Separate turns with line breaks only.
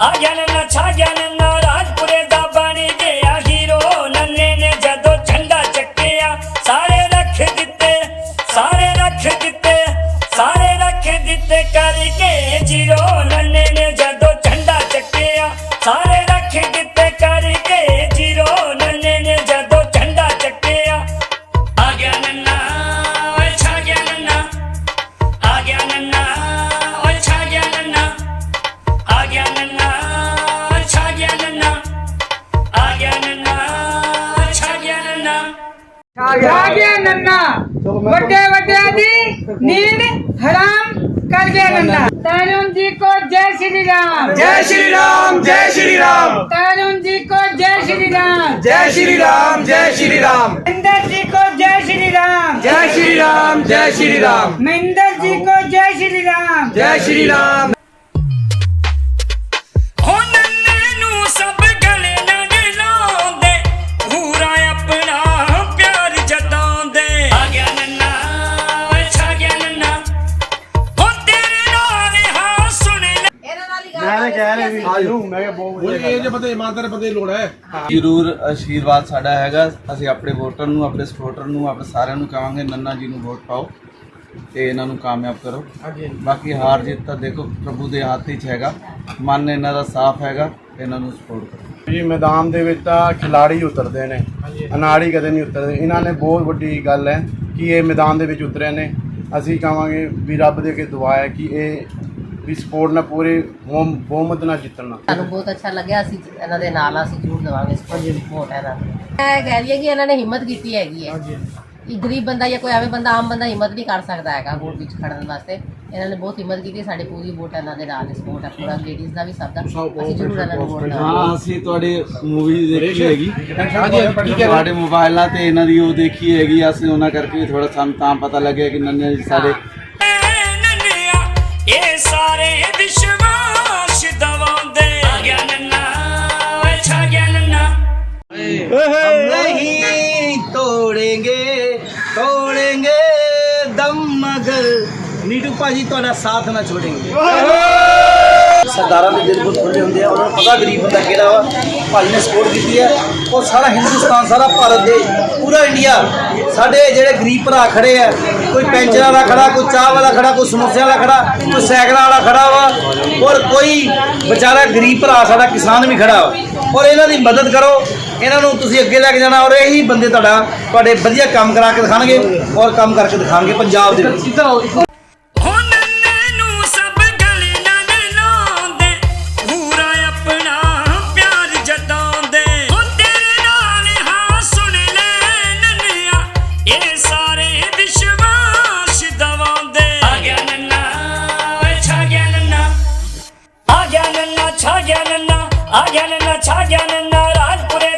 ਆ ਗਿਆ ਨੰਨਾ ਛਾ ਗਿਆ ਨੰਨਾ
ਵੱਡੇ ਵੱਡਿਆਂ ਦੀ ਨੀਂਦ ਹਰਾਮ ਕਰ ਗਿਆ ਨੰਨਾ
ਤੈਨੂੰ
ਜੀ ਕੋ ਜੈ ਸ਼੍ਰੀ ਰਾਮ ਜੈ
ਸ਼੍ਰੀ ਰਾਮ ਜੈ ਸ਼੍ਰੀ ਰਾਮ ਤੈਨੂੰ
ਜੀ ਕੋ ਜੈ ਸ਼੍ਰੀ ਰਾਮ ਜੈ
ਸ਼੍ਰੀ ਰਾਮ ਜੈ
ਸ਼੍ਰੀ ਰਾਮ ਇੰਦਰ ਜੀ ਕੋ ਜੈ ਸ਼੍ਰੀ ਰਾਮ ਜੈ ਸ਼੍ਰੀ ਰਾਮ ਜੈ ਸ਼੍ਰੀ ਰਾਮ ਮਹਿੰਦਰ ਜੀ ਕੋ ਜੈ ਸ਼੍ਰੀ ਰਾਮ ਜੈ ਸ਼੍ਰੀ ਰਾਮ ਲੈ
ਇਹ ਜੇ ਬੰਦੇ ਇਮਾਨਦਾਰ ਬੰਦੇ ਦੀ ਲੋੜ ਹੈ।
ਜ਼ਰੂਰ ਆਸ਼ੀਰਵਾਦ ਸਾਡਾ ਹੈਗਾ। ਅਸੀਂ ਆਪਣੇ ਵੋਟਰ ਨੂੰ ਆਪਣੇ ਸਪੋਰਟਰ ਨੂੰ ਆਪਣੇ ਸਾਰਿਆਂ ਨੂੰ ਕਹਾਂਗੇ ਨੰਨਾ ਜੀ ਨੂੰ ਵੋਟ ਪਾਓ ਤੇ ਇਹਨਾਂ ਨੂੰ ਕਾਮਯਾਬ ਕਰੋ। ਬਾਕੀ ਹਾਰ ਜਿੱਤ ਤਾਂ ਦੇਖੋ ਪ੍ਰਭੂ ਦੇ ਹੱਥ 'ਚ ਹੈਗਾ। ਮਨ ਇਹਨਾਂ ਦਾ ਸਾਫ਼ ਹੈਗਾ ਇਹਨਾਂ ਨੂੰ ਸਪੋਰਟ ਕਰੋ।
ਜੀ ਮੈਦਾਨ ਦੇ ਵਿੱਚ ਤਾਂ ਖਿਲਾੜੀ ਉਤਰਦੇ ਨੇ। ਅਨਾੜੀ ਕਦੇ ਨਹੀਂ ਉਤਰਦੇ। ਇਹਨਾਂ ਨੇ ਬਹੁਤ ਵੱਡੀ ਗੱਲ ਹੈ ਕਿ ਇਹ ਮੈਦਾਨ ਦੇ ਵਿੱਚ ਉਤਰੇ ਨੇ। ਅਸੀਂ ਕਹਾਂਗੇ ਵੀ ਰੱਬ ਦੇ ਅੱਗੇ ਦੁਆ ਹੈ ਕਿ ਇਹ ਵੀ ਸਪੋਰਟ ਨਾਲ ਪੂਰੇ ਬਹੁ- ਬਹੁਮਤ ਨਾਲ ਜਿੱਤਣਾ
ਸਾਨੂੰ ਬਹੁਤ ਅੱਛਾ ਲੱਗਿਆ ਅਸੀਂ ਇਹਨਾਂ ਦੇ ਨਾਲ ਆ, ਅਸੀਂ ਜ਼ਰੂਰ ਦੇਵਾਂਗੇ ਵੋਟ ਇਹਨਾਂ ਨੂੰ ਮੈਂ ਕਹਿ ਰਹੀ ਹਾਂ ਕਿ ਇਹਨਾਂ ਨੇ ਹਿੰਮਤ ਕੀਤੀ ਹੈਗੀ ਹੈ। ਇਹ ਗਰੀਬ ਬੰਦਾ ਜਾਂ ਕੋਈ ਐਵੇਂ ਬੰਦਾ ਆਮ ਬੰਦਾ ਹਿੰਮਤ ਨਹੀਂ ਕਰ ਸਕਦਾ ਹੈਗਾ ਵੋਟ ਵਿੱਚ ਖੜਨ ਵਾਸਤੇ। ਇਹਨਾਂ ਨੇ ਬਹੁਤ ਹਿੰਮਤ ਕੀਤੀ ਸਾਡੀ ਪੂਰੀ ਵੋਟ ਇਹਨਾਂ ਦੇ ਨਾਲ ਸਪੋਰਟ ਹੈ। ਪੂਰਾ ਲੇਡੀਜ਼ ਦਾ ਵੀ ਸਭ ਦਾ। ਅਸੀਂ ਜ਼ਰੂਰ ਇਹਨਾਂ ਨੂੰ ਵੋਟ ਦੇਵਾਂਗੇ।
ਹਾਂ ਅਸੀਂ ਤੁਹਾਡੀ ਮੂਵੀ ਦੇਖੀ ਹੈਗੀ।
ਹਾਂਜੀ ਠੀਕ ਹੈ।
ਤੁਹਾਡੇ ਮੋਬਾਈਲਾਂ ਤੇ ਇਹਨਾਂ ਦੀ ਉਹ ਦੇਖੀ ਹੈਗੀ ਅਸੀਂ ਉਹਨਾਂ ਕਰਕੇ ਥੋੜਾ ਸਾਨੂੰ ਤਾਂ ਪਤਾ ਲੱਗਿਆ ਕਿ ਨੰਨੇ ਜੀ ਸਾਡੇ
ਸਾਰੇ ਵਿਸ਼ਵਾਸ ਦਵਾਉਂਦੇ ਆ ਗਿਆ ਨੰਨਾ ਓਏ ਛਾ ਗਿਆ ਨੰਨਾ।
ਹਮ ਨਹੀਂ ਤੋੜेंगे ਤੋੜेंगे दम मगर नीटू पाजी ਤੁਹਾਡਾ ਸਾਥ ਨਾ ਛੋੜेंगे ਸਰਦਾਰਾਂ ਦੇ ਦਿਲ ਬਹੁਤ ਖੁੱਲੇ ਹੁੰਦੇ ਆ, ਉਹਨਾਂ ਨੂੰ ਪਤਾ ਗਰੀਬ ਬੰਦਾ ਕਿਹੜਾ ਵਾ ਭਾਈ ਨੇ ਸਪੋਰਟ ਕੀਤੀ ਹੈ। ਉਹ ਸਾਰਾ ਹਿੰਦੁਸਤਾਨ, ਸਾਰਾ ਭਾਰਤ ਦੇ, ਪੂਰਾ ਇੰਡੀਆ, ਸਾਡੇ ਜਿਹੜੇ ਗਰੀਬ ਭਰਾ ਖੜੇ ਆ, ਕੋਈ ਪੈਂਚਰ ਵਾਲਾ ਖੜਾ, ਕੋਈ ਚਾਹ ਵਾਲਾ ਖੜਾ, ਕੋਈ ਸਮੋਸਿਆਂ ਵਾਲਾ ਖੜਾ, ਕੋਈ ਸਾਈਕਲਾਂ ਵਾਲਾ ਖੜਾ ਵਾ, ਔਰ ਕੋਈ ਵਿਚਾਰਾ ਗਰੀਬ ਭਰਾ, ਸਾਡਾ ਕਿਸਾਨ ਵੀ ਖੜਾ ਵਾ। ਔਰ ਇਹਨਾਂ ਦੀ ਮਦਦ ਕਰੋ, ਇਹਨਾਂ ਨੂੰ ਤੁਸੀਂ ਅੱਗੇ ਲੈ ਕੇ ਜਾਣਾ, ਔਰ ਇਹੀ ਬੰਦੇ ਤੁਹਾਡਾ, ਤੁਹਾਡੇ ਵਧੀਆ ਕੰਮ ਕਰਾ ਕੇ ਦਿਖਾਣਗੇ, ਔਰ ਕੰਮ ਕਰਕੇ ਦਿਖਾਣਗੇ ਪੰਜਾਬ ਦੇ ਵਿੱਚ।
ਛਾ ਗਿਆ ਨੰਨਾ ਆ ਗਿਆ ਨੰਨਾ ਛਾ ਗਿਆ ਨੰਨਾ ਰਾਜਪੁਰੇ